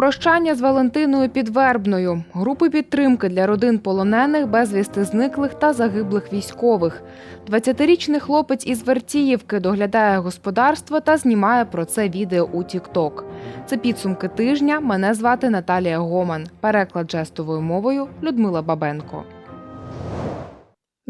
Прощання з Валентиною Підвербною, групи підтримки для родин полонених, безвісти зниклих та загиблих військових. 20-річний хлопець із Вертіївки доглядає господарство та знімає про це відео у TikTok. Це підсумки тижня. Мене звати Наталія Гоман. Переклад жестовою мовою Людмила Бабенко.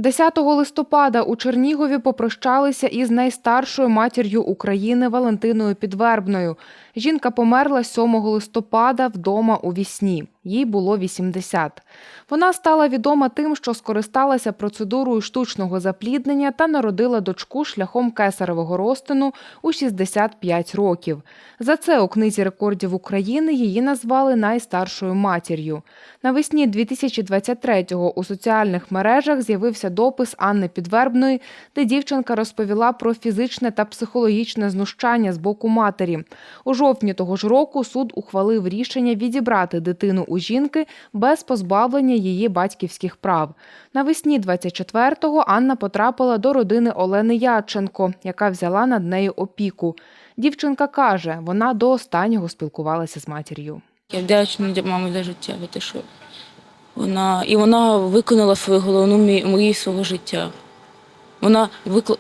10 листопада у Чернігові попрощалися із найстаршою матір'ю України Валентиною Підвербною. Жінка померла 7 листопада вдома у вісні. Їй було 80. Вона стала відома тим, що скористалася процедурою штучного запліднення та народила дочку шляхом кесаревого розтину у 65 років. За це у книзі рекордів України її назвали найстаршою матір'ю. Навесні 2023-го у соціальних мережах з'явився допис Анни Підвербної, де дівчинка розповіла про фізичне та психологічне знущання з боку матері. У жовтні того ж року суд ухвалив рішення відібрати дитину у жінки без позбавлення її батьківських прав. Навесні 24-го Анна потрапила до родини Олени Ядченко, яка взяла над нею опіку. Дівчинка каже, вона до останнього спілкувалася з матір'ю. Я вдячна мами за життя, за те, що вона і вона виконала свою головну мрію свого життя. Вона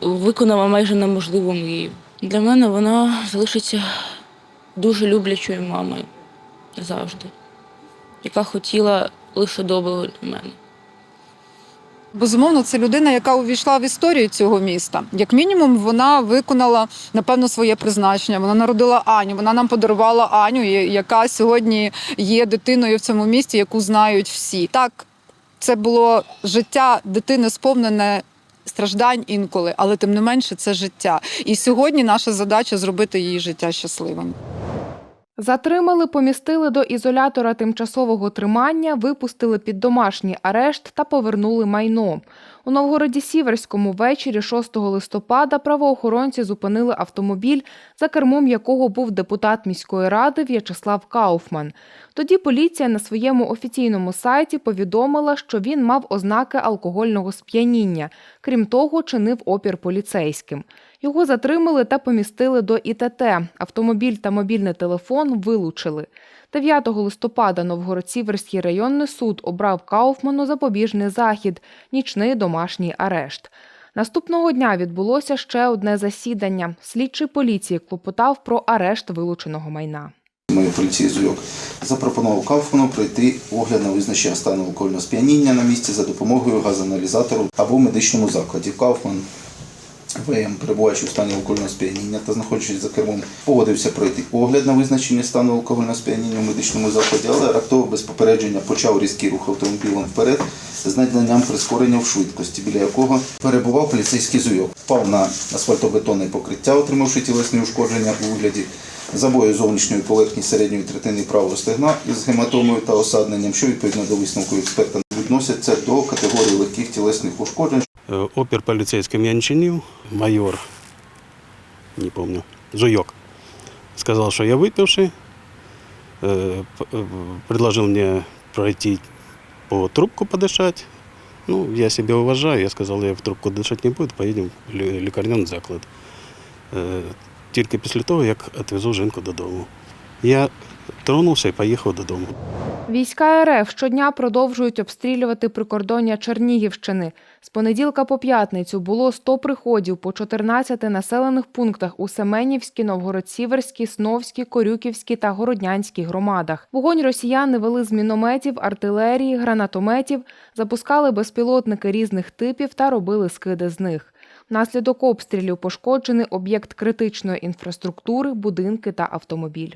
виконала майже неможливу мрію. Для мене вона залишиться дуже люблячою мамою завжди, яка хотіла лише доброго для мене. Безумовно, це людина, яка увійшла в історію цього міста. Як мінімум, вона виконала напевно своє призначення. Вона народила Аню. Вона нам подарувала Аню, яка сьогодні є дитиною в цьому місті, яку знають всі. Так, це було життя дитини сповнене. Страждань інколи, але тим не менше це життя. І сьогодні наша задача зробити її життя щасливим. Затримали, помістили до ізолятора тимчасового тримання, випустили під домашній арешт та повернули майно. У Новгороді Сіверському ввечері 6 листопада правоохоронці зупинили автомобіль, за кермом якого був депутат міської ради В'ячеслав Кауфман. Тоді поліція на своєму офіційному сайті повідомила, що він мав ознаки алкогольного сп'яніння. Крім того, чинив опір поліцейським. Його затримали та помістили до ІТТ. Автомобіль та мобільний телефон вилучили. 9 листопада Новгород-Сіверський районний суд обрав Кауфману запобіжний захід – нічний домашній арешт. Наступного дня відбулося ще одне засідання. Слідчий поліції клопотав про арешт вилученого майна. Ми поліції Зуйок запропонував Кауфману пройти огляд на визначення стану алкогольного сп'яніння на місці за допомогою газоаналізатору або медичному закладі. Кауфман ВМ, перебуваючи в стані алкогольного сп'яніння та знаходячись за кермом, погодився пройти огляд на визначення стану алкогольного сп'яніння в медичному закладі, але раптово без попередження почав різкий рух автомобілем вперед з наданням прискорення в швидкості, біля якого перебував поліцейський зуйок. Впав на асфальтобетонне покриття, отримавши тілесні ушкодження у вигляді забою зовнішньої поверхні середньої третини правого стегна із гематомою та осадненням, що відповідно до висновку експерта відносяться до категорії легких тілесних ушкоджень. Э, Опер полицейским я не чинил, майор, не помню, Жуйок, сказал, что я выпивший, э, п- э, предложил мне пройти по трубку подышать. Ну, я себя уважаю, я сказал, я в трубку дышать не буду, поедем в лі- лікарняний заклад. Е, Тільки після того, як відвезу жінку додому. Я тронувся і поїхав додому. Війська РФ щодня продовжують обстрілювати прикордоння Чернігівщини. З понеділка по п'ятницю було 100 приходів по 14 населених пунктах у Семенівській, Новгород-Сіверській, Сновській, Корюківській та Городнянській громадах. Вогонь росіяни вели з мінометів, артилерії, гранатометів, запускали безпілотники різних типів та робили скиди з них. Внаслідок обстрілів пошкоджений об'єкт критичної інфраструктури, будинки та автомобіль.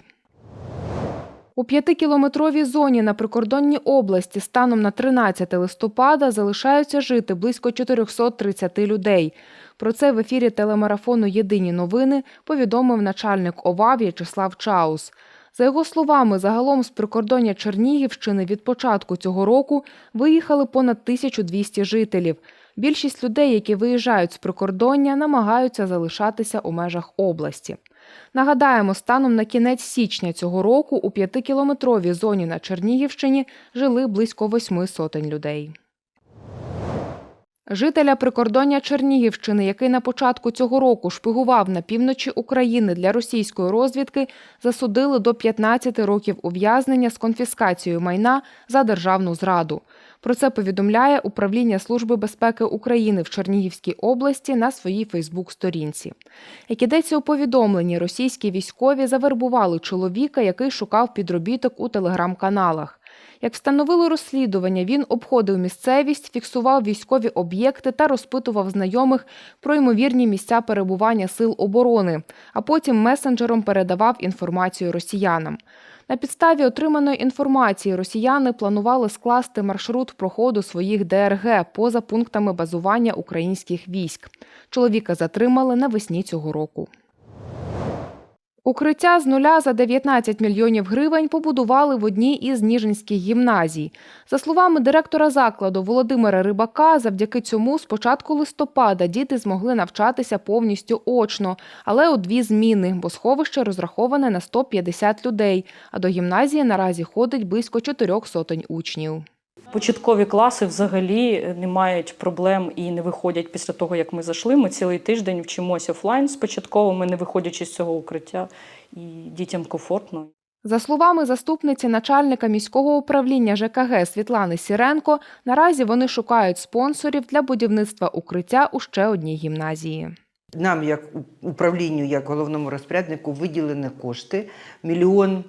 У п'ятикілометровій зоні на прикордонній області станом на 13 листопада залишаються жити близько 430 людей. Про це в ефірі телемарафону Єдині новини повідомив начальник ОВА В'ячеслав Чаус. За його словами, загалом з прикордоння Чернігівщини від початку цього року виїхали понад 1200 жителів. Більшість людей, які виїжджають з прикордоння, намагаються залишатися у межах області. Нагадаємо, станом на кінець січня цього року у п'ятикілометровій зоні на Чернігівщині жили близько восьми сотень людей. Жителя прикордоння Чернігівщини, який на початку цього року шпигував на півночі України для російської розвідки, засудили до 15 років ув'язнення з конфіскацією майна за державну зраду. Про це повідомляє Управління Служби безпеки України в Чернігівській області на своїй Фейсбук-сторінці. Як ідеться у повідомленні, російські військові завербували чоловіка, який шукав підробіток у телеграм-каналах. Як встановило розслідування, він обходив місцевість, фіксував військові об'єкти та розпитував знайомих про ймовірні місця перебування сил оборони, а потім месенджером передавав інформацію росіянам. На підставі отриманої інформації росіяни планували скласти маршрут проходу своїх ДРГ поза пунктами базування українських військ. Чоловіка затримали навесні цього року. Укриття з нуля за 19 мільйонів гривень побудували в одній із Ніжинських гімназій. За словами директора закладу Володимира Рибака, завдяки цьому з початку листопада діти змогли навчатися повністю очно, але у дві зміни, бо сховище розраховане на 150 людей, а до гімназії наразі ходить близько чотирьох сотень учнів. Початкові класи взагалі не мають проблем і не виходять після того, як ми зайшли. Ми цілий тиждень вчимося офлайн з початковими, не виходячи з цього укриття, і дітям комфортно. За словами заступниці начальника міського управління ЖКГ Світлани Сіренко, наразі вони шукають спонсорів для будівництва укриття у ще одній гімназії. Нам, як у- управлінню, як головному розпоряднику, виділені кошти мільйон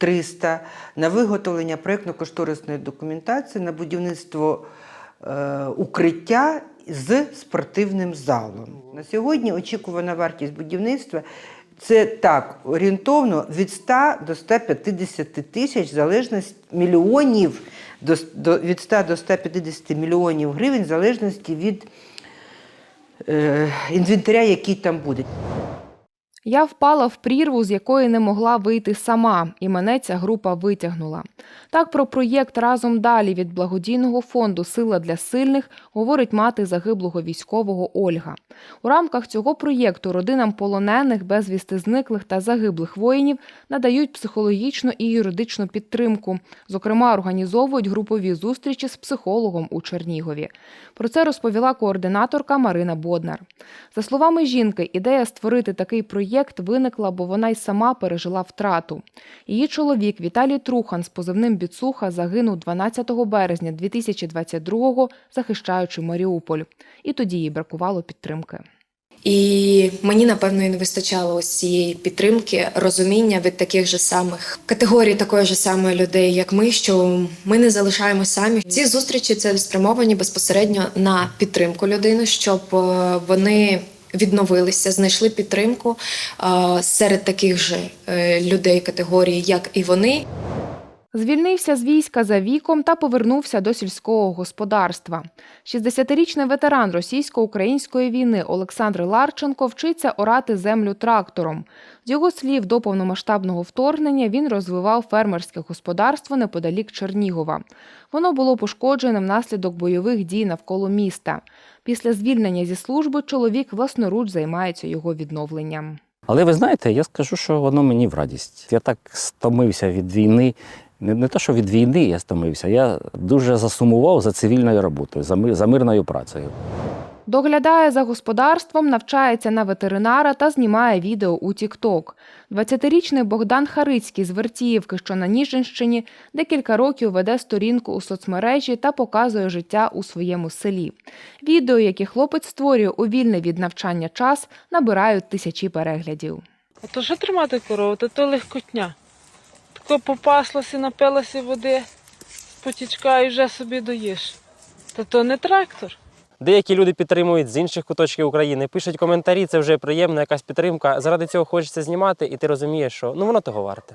триста на виготовлення проєктно-кошторисної документації на будівництво е, укриття з спортивним залом. На сьогодні очікувана вартість будівництва це так орієнтовно від 100 до 150 тисяч залежність мільйонів до, до, від 100 до 150 мільйонів гривень в залежності від е, інвентаря, який там буде. Я впала в прірву, з якої не могла вийти сама, і мене ця група витягнула. Так про проєкт разом далі від благодійного фонду Сила для сильних говорить мати загиблого військового Ольга. У рамках цього проєкту родинам полонених, безвісти зниклих та загиблих воїнів надають психологічну і юридичну підтримку. Зокрема, організовують групові зустрічі з психологом у Чернігові. Про це розповіла координаторка Марина Боднар. За словами жінки, ідея створити такий проєкт виникла, бо вона й сама пережила втрату. Її чоловік Віталій Трухан з позивним Біцуха загинув 12 березня 2022-го, захищаючи Маріуполь. І тоді їй бракувало підтримки. І мені напевно і не вистачало ось цієї підтримки, розуміння від таких же самих категорій, такої ж самої людей, як ми, що ми не залишаємось самі. Ці зустрічі це спрямовані безпосередньо на підтримку людини, щоб е, вони відновилися, знайшли підтримку серед таких же е, людей категорії, як і вони. Звільнився з війська за віком та повернувся до сільського господарства. 60-річний ветеран російсько-української війни Олександр Ларченко вчиться орати землю трактором. З його слів, до повномасштабного вторгнення він розвивав фермерське господарство неподалік Чернігова. Воно було пошкоджене внаслідок бойових дій навколо міста. Після звільнення зі служби чоловік власноруч займається його відновленням. Але ви знаєте, я скажу, що воно мені в радість. Я так стомився від війни. Не, не те, що від війни я стомився, я дуже засумував за цивільною роботою, за, мир, за мирною працею. Доглядає за господарством, навчається на ветеринара та знімає відео у TikTok. 20-річний Богдан Харицький з Вертіївки, що на Ніжинщині, декілька років веде сторінку у соцмережі та показує життя у своєму селі. Відео, які хлопець створює у вільний від навчання час, набирають тисячі переглядів. А то що тримати корову? То легкотня. Тако попаслася, напилася води з потічка і вже собі доїш. Та то не трактор. Деякі люди підтримують з інших куточків України, пишуть коментарі, це вже приємна якась підтримка. Заради цього хочеться знімати, і ти розумієш, що ну воно того варте.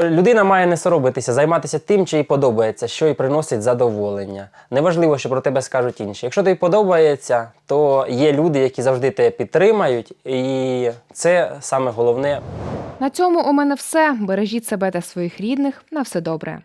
Людина має не соробитися, займатися тим, що їй подобається, що їй приносить задоволення. Неважливо, що про тебе скажуть інші. Якщо тобі подобається, то є люди, які завжди тебе підтримають, і це саме головне. На цьому у мене все. Бережіть себе та своїх рідних. На все добре.